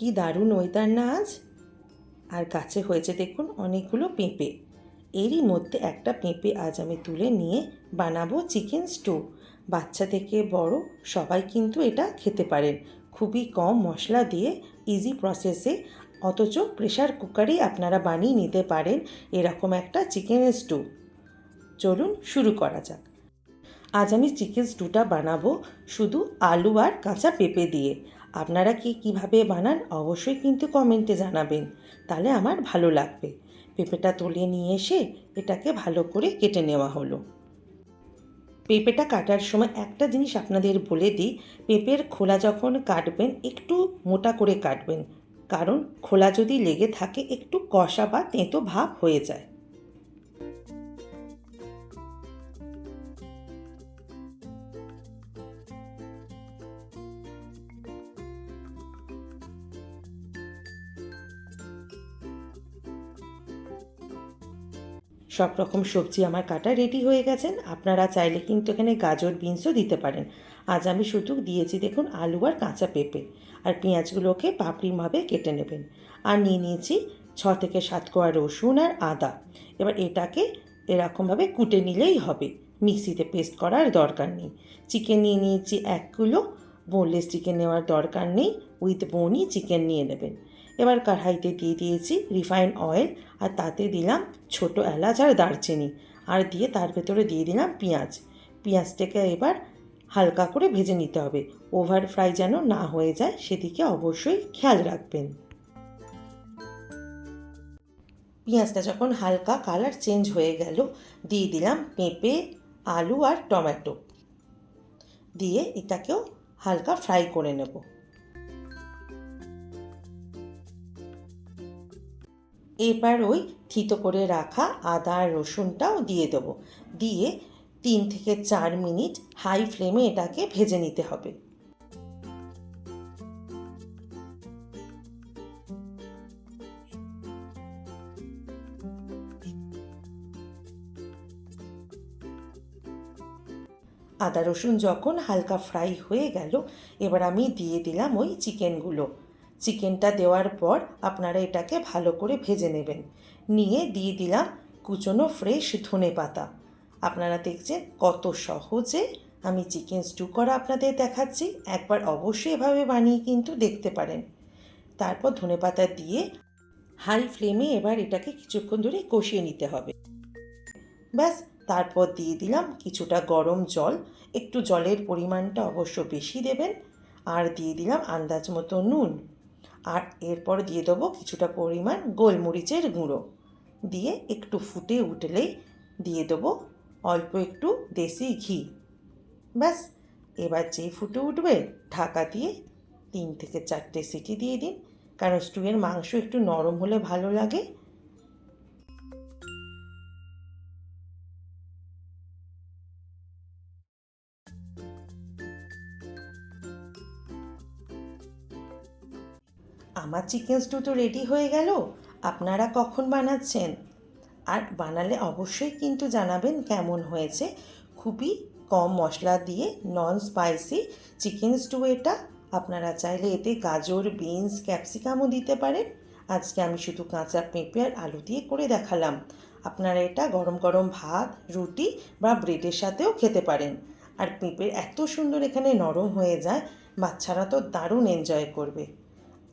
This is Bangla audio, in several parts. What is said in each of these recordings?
কি দারুণ ওয়েদার না আজ? আর গাছে হয়েছে দেখুন অনেকগুলো পেঁপে। এরই মধ্যে একটা পেঁপে আজ আমি তুলে নিয়ে বানাবো চিকেন স্টু। বাচ্চা থেকে বড় সবাই কিন্তু এটা খেতে পারেন। খুবই কম মশলা দিয়ে ইজি প্রসেসে অথচ প্রেশার কুকারেই আপনারা বানিয়ে নিতে পারেন এরকম একটা চিকেন স্টু। চলুন শুরু করা যাক। আজ আমি চিকেন স্টুটা বানাবো শুধু আলু আর কাঁচা পেঁপে দিয়ে। আপনারা কি কীভাবে বানান অবশ্যই কিন্তু কমেন্টে জানাবেন। তাহলে আমার ভালো লাগবে। পেঁপেটা তুলে নিয়ে এসে এটাকে ভালো করে কেটে নেওয়া হলো। পেঁপেটা কাটার সময় একটা জিনিস আপনাদের বলে দিই, পেঁপের খোলা যখন কাটবেন একটু মোটা করে কাটবেন। কারণ খোলা যদি লেগে থাকে একটু কষা বা তেঁতো ভাব হয়ে যায়। সব রকম সবজি আমার কাটা রেডি হয়ে গেছেন আপনারা চাইলে কিন্তু এখানে গাজর, বিনসও দিতে পারেন। আজ আমি শুধু দিয়েছি দেখুন আলু আর কাঁচা পেঁপে। আর পেঁয়াজগুলোকে পাপড়িভাবে কেটে নেবেন। আর নিয়ে নিয়েছি ছ থেকে সাত কোয়া রসুন আর আদা। এবার এটাকে এরকমভাবে কুটে নিলেই হবে। মিক্সিতে পেস্ট করার দরকার নেই। চিকেন নিয়ে নিয়েছি এক কিলো। বোনলেস চিকেন নেওয়ার দরকার নেই। উইথ বোনই চিকেন নিয়ে নেবেন। এবার কড়াইতে দিয়ে দিয়েছি রিফাইন অয়েল আর তাতে দিলাম ছোট এলাচ আর দারচিনি। আর দিয়ে তার ভেতরে দিয়ে দিলাম পেঁয়াজ। পেঁয়াজটাকে এবার হালকা করে ভেজে নিতে হবে। ওভার ফ্রাই যেন না হয়ে যায় সেদিকে অবশ্যই খেয়াল রাখবেন। পেঁয়াজটা যখন হালকা কালার চেঞ্জ হয়ে গেল, দিয়ে দিলাম পেঁপে, আলু আর টমেটো। দিয়ে এটাকেও হালকা ফ্রাই করে নেব। এবার ওই থিতো করে রাখা আদা আর রসুনটাও দিয়ে দেবো। দিয়ে তিন থেকে চার মিনিট হাই ফ্লেমে এটাকে ভেজে নিতে হবে। আদা রসুন যখন হালকা ফ্রাই হয়ে গেল, এবার আমি দিয়ে দিলাম ওই চিকেনগুলো। চিকেনটা দেওয়ার পর আপনারা এটাকে ভালো করে ভেজে নেবেন। নিয়ে দিয়ে দিলাম কুচনো ফ্রেশ ধনে পাতা। আপনারা দেখছেন কত সহজে আমি চিকেন স্টু করা আপনাদের দেখাচ্ছি। একবার অবশ্যই এভাবে বানিয়ে কিন্তু দেখতে পারেন। তারপর ধনে পাতা দিয়ে হাই ফ্লেমে এবার এটাকে কিছুক্ষণ ধরে কষিয়ে নিতে হবে। ব্যাস, তারপর দিয়ে দিলাম কিছুটা গরম জল। একটু জলের পরিমাণটা অবশ্য বেশি দেবেন। আর দিয়ে দিলাম আন্দাজ মতো নুন। আর এরপর দিয়ে দেবো কিছুটা পরিমাণ গোলমরিচের গুঁড়ো। দিয়ে একটু ফুটে উঠলেই দিয়ে দেবো অল্প একটু দেশি ঘি। ব্যাস, এবার যেই ফুটে উঠবে ঢাকা দিয়ে তিন থেকে চারটে সিটি দিয়ে দিন, কারণ স্টুয়ের মাংস একটু নরম হলে ভালো লাগে। আমার চিকেন স্টু তো রেডি হয়ে গেল, আপনারা কখন বানাচ্ছেন? আর বানালে অবশ্যই কিন্তু জানাবেন কেমন হয়েছে। খুবই কম মশলা দিয়ে নন স্পাইসি চিকেন স্টু এটা। আপনারা চাইলে এতে গাজর বিনস ক্যাপসিকামও দিতে পারেন। আজকে আমি শুধু কাঁচা পেঁপে আর আলু দিয়ে করে দেখালাম। আপনারা এটা গরম গরম ভাত, রুটি বা ব্রেডের সাথেও খেতে পারেন। আর পেঁপের এত সুন্দর এখানে নরম হয়ে যায়, বাচ্চারা তো দারুণ এনজয় করবে।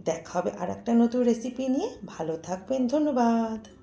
দেখা হবে আর একটা নতুন রেসিপি নিয়ে। ভালো থাকবেন ধন্যবাদ।